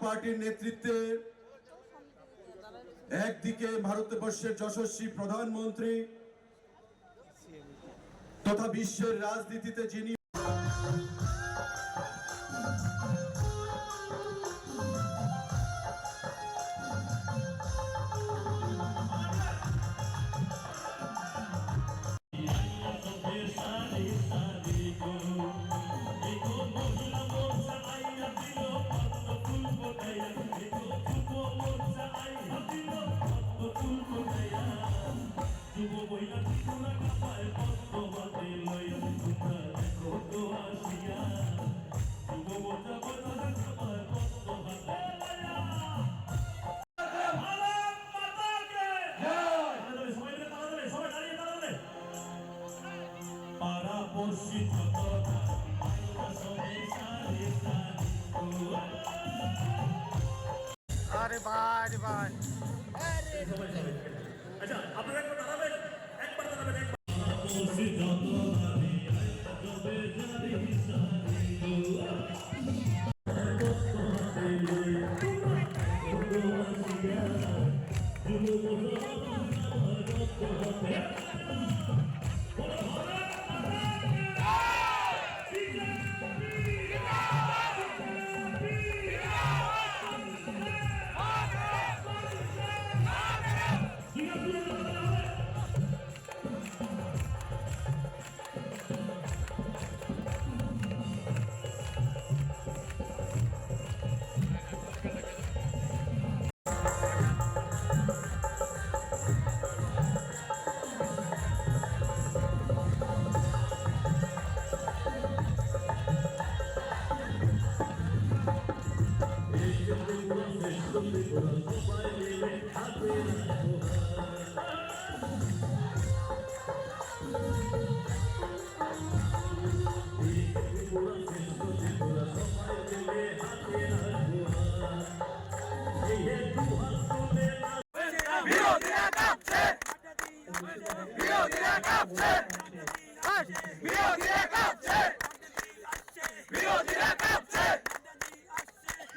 পার্টির নেতৃত্বে একদিকে ভারতবর্ষের যশস্বী প্রধানমন্ত্রী তথা বিশ্বের রাজনীতিতে যিনি আরে ভাই আরে ভাই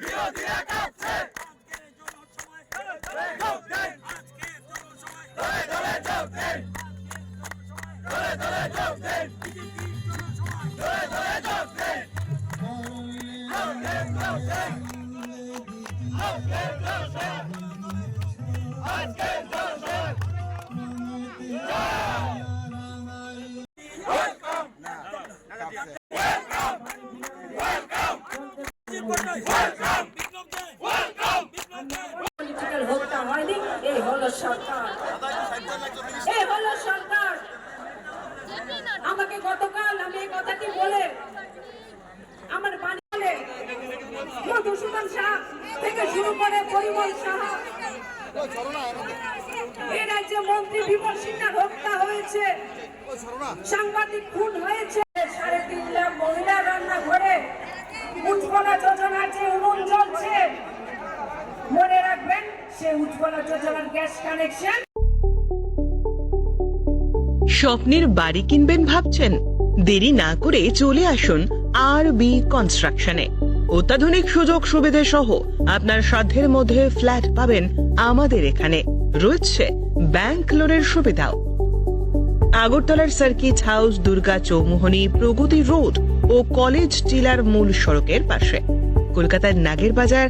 পলিটিক্যাল হলো সরকার। এই হলো সরকার। আমাকে গতকাল আমি এই কথাটি বলে আমার বাড়ি বলে মধুসূদন শাহ থেকে শুরু করে পরিমল এই রাজ্যে মন্ত্রী বিমল সিনহার হত্যা হয়েছে। সাংবাদিক খুন হয়েছে। সাড়ে তিন লাখ মহিলা রান্নাঘরে উজ্জ্বলা যোজনার যে উনুন জ্বলছে স্বপ্নের বাড়ি কিনবেন ভাবছেন? দেরি না করে চলে আসুন আর বি কনস্ট্রাকশনে অত্যাধুনিক সুযোগ সুবিধে সহ আপনার সাধ্যের মধ্যে ফ্ল্যাট পাবেন আমাদের এখানে। রয়েছে ব্যাংক লোনের সুবিধাও। আগরতলার circuit house Durga Chowmuhani, Pragati road ও কলেজ টিলার মূল সড়কের পাশে। কলকাতার নাগের বাজার